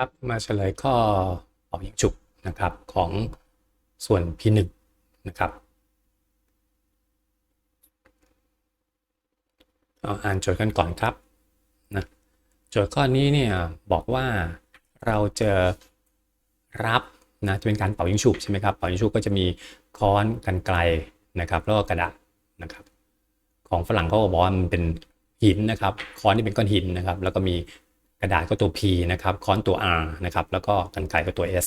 ครับมาเฉลยข้อเป่ายิงฉุบนะครับของส่วน P1 นะครับเอาอ่านโจทย์กันก่อนครับนะโจทย์ข้อนี้เนี่ยบอกว่าเราจะรับนะจะเป็นการเป่ายิงฉุบใช่ไหมครับเป่ายิงฉุบก็จะมีค้อนกันไกลนะครับแล้วก็กระดาษนะครับ ของฝรั่งเขาก็บอกว่ามันเป็นหินนะครับค้อนที่เป็นก้อนหินนะครับ แล้วก็มี กระดาษก็ตัว P นะครับค้อนตัว R นะครับแล้วก็กันไกลก็ตัว S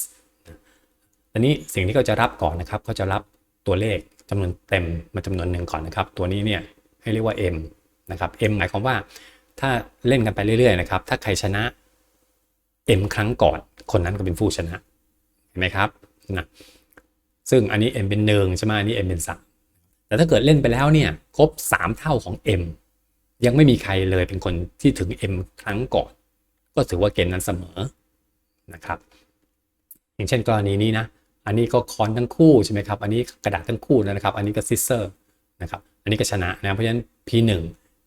ตอนนี้สิ่งที่เขาจะรับก่อนนะครับเขาจะรับตัวเลขจำนวนเต็มมาจำนวนหนึ่งก่อนนะครับ ตัวนี้เนี่ยให้เรียกว่า M นะครับ M หมายความว่าถ้าเล่นกันไปเรื่อยๆนะครับถ้าใครชนะ M ครั้งก่อน คนนั้นก็เป็นผู้ชนะเห็นไหมครับนะซึ่งอันนี้ M เป็นหนึ่งใช่ไหมอันนี้ M เป็นสามแต่ถ้าเกิดเล่นไปแล้วเนี่ยครบ 3 เท่าของ M ยังไม่มีใครเลยเป็นคนที่ถึง M ครั้งก่อน ก็ถือว่าเกมนั้นเสมอนะครับ อย่างเช่นกรณีนี้นะ อันนี้ก็คอนทั้งคู่ใช่ไหมครับ อันนี้กระดาษทั้งคู่นะครับ อันนี้ก็ซิสเซอร์นะครับ อันนี้ก็ชนะนะ เพราะฉะนั้น P1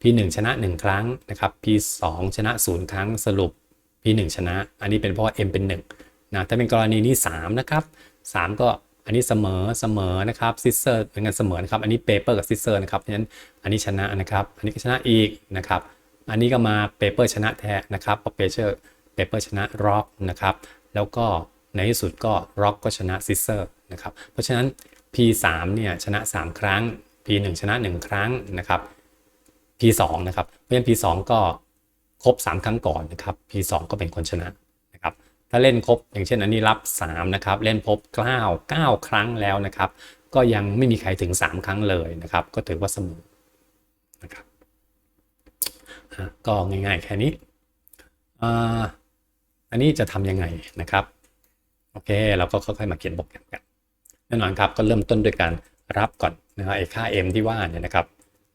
P1 ชนะ 1 ครั้งนะครับ P2 ชนะ 0 ครั้งสรุป P1 ชนะ อันนี้เป็นเพราะ M เป็น1นะถ้าเป็นกรณีนี้3นะครับ3 ก็อันนี้เสมอเสมอนะครับซิสเซอร์เป็นกันเสมอนะครับ อันนี้เปเปอร์กับซิสเซอร์นะครับ เพราะฉะนั้นอันนี้ชนะนะครับ อันนี้ก็ชนะอีกนะครับ อันนี้ก็มาเปเปอร์ชนะแท้นะครับพอเปเปอร์เปเปอร์ชนะร็อกนะครับ แล้วก็ในที่สุดก็ร็อกก็ชนะซิสเซอร์นะครับ เพราะฉะนั้น P3 เนี่ยชนะ 3 ครั้ง P1 ชนะ 1 ครั้งนะครับ P2 นะครับ เพราะฉะนั้น P2 ก็ครบ 3 ครั้งก่อนนะครับ P2 ก็เป็นคนชนะนะครับ ถ้าเล่นครบอย่างเช่นอันนี้รับ 3 นะครับ เล่นครบ9 9 ครั้งแล้วนะครับ ก็ยังไม่มีใครถึง 3 ครั้งเลยนะครับ ก็ถือว่าเสมอนะครับ ก็ง่ายๆ แค่นี้อันนี้จะทำยังไงนะครับ โอเค เราก็ค่อยๆมาเขียนโปรแกรมกันแน่นอนครับก็เริ่มต้นด้วยการรับก่อนนะครับไอ้ค่า m ที่ว่าเนี่ยนะครับ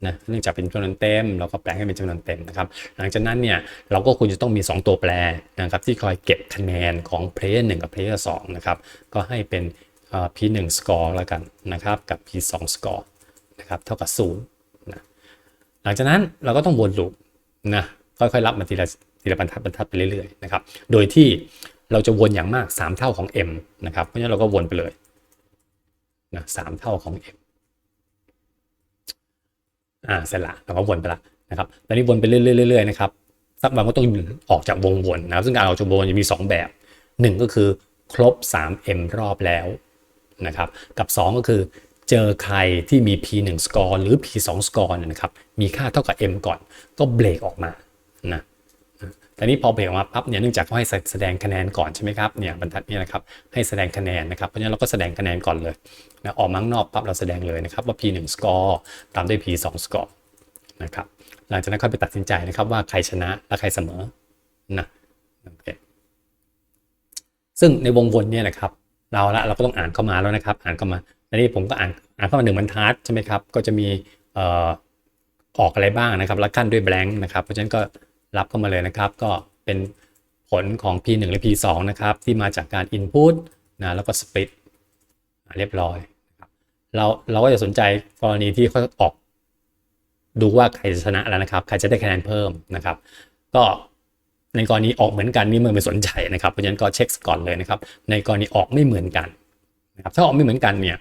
นะเนื่องจากเป็นจำนวนเต็ม เราก็แปลงให้เป็นจำนวนเต็มนะครับ หลังจากนั้นเนี่ยเราก็ควรจะต้องมี 2 ตัวแปรนะครับที่คอยเก็บคะแนนของ player 1กับ player 2นะครับก็ให้เป็น p1 score แล้วกันนะครับกับ p2 score นะครับเท่ากับ0นะหลังจากนั้นเราก็ต้องวนลูป นะค่อยๆ รับมาทีละทีละบรรทัดบรรทัดไปเรื่อยๆนะครับโดยที่เราจะวนอย่างมาก 3 เท่าของ m นะครับเพราะฉะนั้นเราก็วนไปเลยนะสเท่าของ m อ่าเสร็จละเราก็วนไปละนะครับตอนนี้วนไปเรื่อยๆๆนะครับสักวันก็ต้องออกจากวงวนนะครับซึ่งการออกจากวงวนจะมี 2 แบบ 1 ก็คือครบ 3m รอบแล้วนะครับกับ 2 ก็คือ เจอใครที่มี p1 score หรือ p2 score นะครับ มีค่าเท่ากับ m ก่อน ก็เบรกออกมานะแต่นี้พอเบรกออกมาปั๊บเนี่ยเนื่องจากเขาให้แสดงคะแนนก่อนใช่ไหมครับเนี่ยบรรทัดนี้นะครับให้แสดงคะแนนนะครับเพราะฉะนั้นเราก็แสดงคะแนนก่อนเลยนะออกมั้งนอกปั๊บเราแสดงเลยนะครับว่า p1 score ตามด้วย p2 score นะครับหลังจากนั้นค่อยไปตัดสินใจนะครับว่าใครชนะและใครเสมอนะโอเคซึ่งในวงวนเนี่ยนะครับเราละเราก็ต้องอ่านเข้ามาแล้วนะครับ อ่านเข้ามา อันนี้ผมก็อ่านอ่านเข้ามาหนึ่งบรรทัดใช่ไหมครับ ก็จะมีออกอะไรบ้างนะครับ แล้วกั้นด้วยแบงค์นะครับ เพราะฉะนั้นก็รับเข้ามาเลยนะครับ ก็เป็นผลของ P1 หรือ P2 นะครับ ที่มาจากการ Input นะแล้วก็ Split เรียบร้อย เราเราก็จะสนใจกรณีที่เขาออก ดูว่าใครชนะแล้วนะครับ ใครจะได้คะแนนเพิ่มนะครับ ก็ในกรณีออกเหมือนกันนี่มันไม่สนใจนะครับ เพราะฉะนั้นก็เช็คก่อนเลยนะครับ ในกรณีออกไม่เหมือนกันนะครับถ้าออกไม่เหมือนกันเนี่ย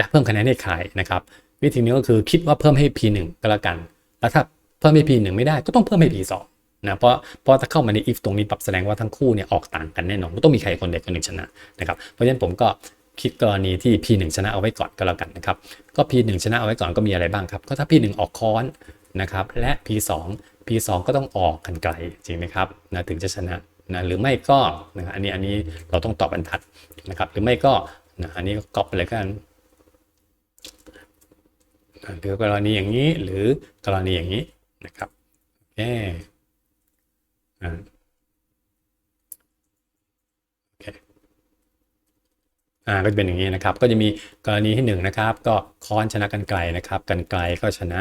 จะเพิ่มคะแนนให้ใครนะครับ วิธีนี้ก็คือคิดว่าเพิ่มให้ P1 ก็แล้วกัน แล้วถ้าเพิ่มให้ P1 ไม่ได้ก็ต้องเพิ่มให้ P2 นะเพราะเพราะถ้าเข้ามาใน if ตรงนี้ปรับแสดงว่าทั้งคู่เนี่ยออกต่างกันแน่นอนก็ต้องมีใครคนใดคนหนึ่งชนะนะครับเพราะฉะนั้นผมก็คิดกรณีที่ P1 ชนะเอาไว้ก่อนก็แล้วกันนะครับก็ P1 ชนะเอาไว้ก่อนก็มีอะไรบ้างครับก็ถ้า P1 ออกค้อนนะครับและ P2 P2 ก็ต้องออกกันไกลจริงไหมครับนะถึงจะชนะนะหรือไม่ก็นะอันนี้อันนี้เราต้องตอบบรรทัดนะครับหรือไม่ก็นะอันนี้ก็ก๊อปไปเลยกัน หรือกรณีอย่างนี้หรือกรณีอย่างนี้นะครับโอเคอ่าโอเคอ่าก็จะเป็นอย่างนี้นะครับ ก็จะมีกรณีที่1นนะครับ ก็ค้อนชนะกันไกลนะครับกันไกลก็ชนะ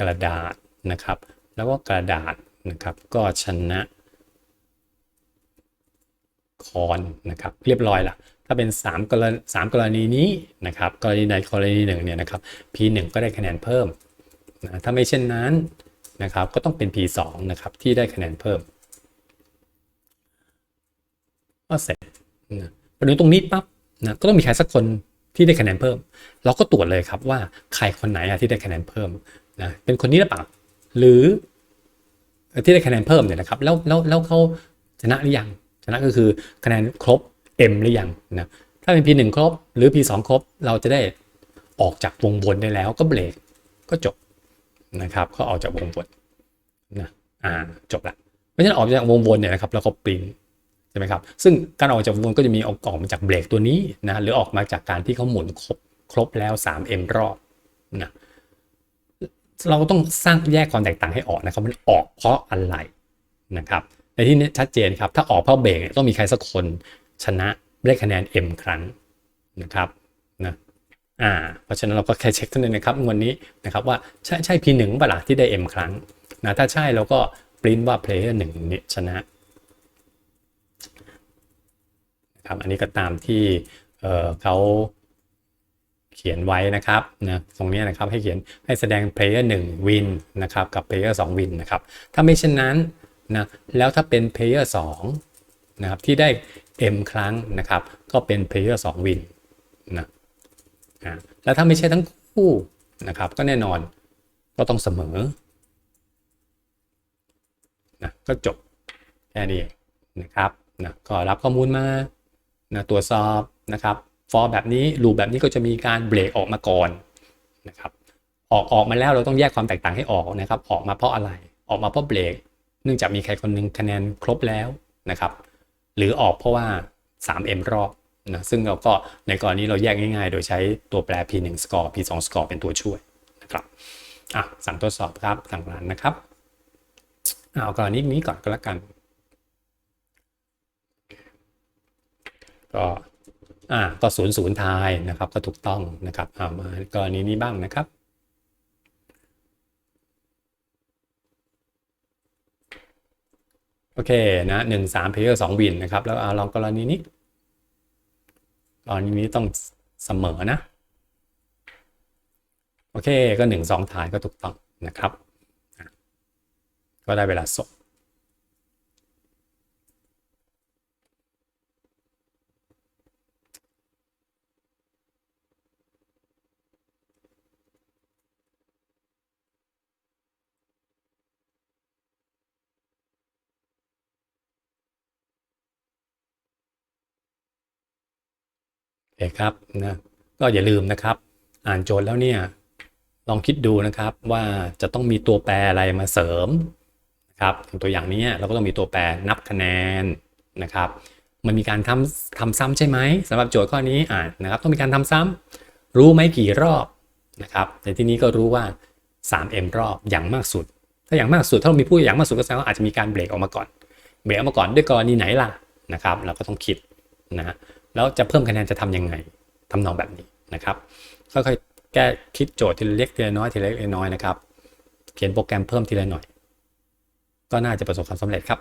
กระดาษนะครับ แล้วก็กระดาษนะครับ ก็ชนะ คอนนะครับเรียบร้อยละถ้าเป็น 3 กรณี3กรณีนี้นะครับกรณีใดกรณีหนึ่งเนี่ยนะครับ P1 ก็ได้คะแนนเพิ่มนะถ้าไม่เช่นนั้นนะครับก็ต้องเป็น P2 นะครับที่ได้คะแนนเพิ่มก็เสร็จนะพอถึงตรงนี้ปั๊บนะก็ต้องมีใครสักคนที่ได้คะแนนเพิ่ม เราก็ตรวจเลยครับว่าใครคนไหนอะที่ได้คะแนนเพิ่มนะเป็นคนนี้หรือเปล่า หรือที่ได้คะแนนเพิ่มเนี่ยนะครับแล้วแล้วแล้วเขาชนะหรือยัง ชนะก็คือคะแนนครบ M หรือยังนะถ้าเป็น P1 ครบหรือ P2 ครบเราจะได้ออกจากวงวนได้แล้วก็เบรกก็จบนะครับก็ออกจากวงวนนะอ่าจบละเพราะฉะนั้นออกจากวงวนเนี่ยนะครับแล้วก็ปริ้นใช่ไหมครับซึ่งการออกจากวงวนก็จะมีออกออกมาจากเบรกตัวนี้นะหรือออกมาจากการที่เขาหมุนครบครบแล้ว 3M รอบนะเราก็ต้องสร้างแยกความแตกต่างให้ออกนะครับมันออกเพราะอะไรนะครับ ในที่นี้ชัดเจนครับ ถ้าออกเพราะเบรกต้องมีใครสักคนชนะได้คะแนน M ครั้งนะครับนะอ่าเพราะฉะนั้นเราก็แค่เช็คเท่านั้นนะครับวันนี้นะครับว่าใช่ใช่ P1 เปล่าล่ะที่ได้ M ครั้งนะถ้าใช่เราก็ปริ้นว่า player หนึ่งนี้ชนะนะครับอันนี้ก็ตามที่เเขาเขียนไว้นะครับนะตรงนี้นะครับให้เขียนให้แสดง player 1 win นะครับกับ player 2 win นะครับถ้าไม่เช่นนั้น นะแล้วถ้าเป็น player 2นะครับที่ได้ M ครั้งนะครับ ก็เป็น player 2 win นะอ่าแล้วถ้าไม่ใช่ทั้งคู่นะครับ ก็แน่นอนก็ต้องเสมอนะก็จบแค่นี้นะครับนะก็รับข้อมูลมานะตรวจสอบนะครับฟอร์แบบนี้ลูปแบบนี้ก็จะมีการเบรกออกมาก่อนนะครับออกออกมาแล้วเราต้องแยกความแตกต่างให้ออกนะครับ ออกมาเพราะอะไร ออกมาเพราะเบรก เนื่องจากมีใครคนหนึงคะแนนครบแล้วนะครับ หรือออกเพราะว่า 3M รอบนะซึ่งเราก็ในกรณีเราแยกง่ายๆ โดยใช้ตัวแปร P1 score P2 score เป็นตัวช่วยนะครับอะสั่งทดสอบครับสั่งรันนะครับเอากรณีนี้ก่อนก็แล้วกัน ก็อ่าก็ศูนย์ศูนย์ทายนะครับ ก็ถูกต้องนะครับเอามากรณีนี้บ้างนะครับ โอเคนะหนึ่งสามเพเยอร์สองวินนะครับ แล้วเอาลองกรณีนี้กรณีนี้ต้องเสมอนะ โอเคก็หนึ่งสองถ่ายก็ถูกต้องนะครับ ก็ได้เวลาส่ง เคครับนะก็อย่าลืมนะครับ อ่านโจทย์แล้วเนี่ยลองคิดดูนะครับว่าจะต้องมีตัวแปรอะไรมาเสริมนะครับตัวอย่างนี้เราก็ต้องมีตัวแปรนับคะแนนนะครับมันมีการทำทำซ้ำใช่ไหมสำหรับโจทย์ข้อนี้อ่านนะครับ ต้องมีการทำซ้ำรู้ไหมกี่รอบนะครับในที่นี้ก็รู้ว่า 3m รอบอย่างมากสุด ถ้าอย่างมากสุดถ้าเรามีผู้อย่างมากสุดก็แสดงว่าอาจจะมีการเบรกออกมาก่อน เบรกออกมาก่อนด้วยกรณีไหนล่ะนะครับ เราก็ต้องคิดนะ แล้วจะเพิ่มคะแนนจะทำยังไงทำนองแบบนี้นะครับค่อยๆแก้คิดโจทย์ทีละเล็กทีละน้อยทีละเล็กทีละน้อยนะครับ เขียนโปรแกรมเพิ่มทีละหน่อย ก็น่าจะประสบความสำเร็จครับ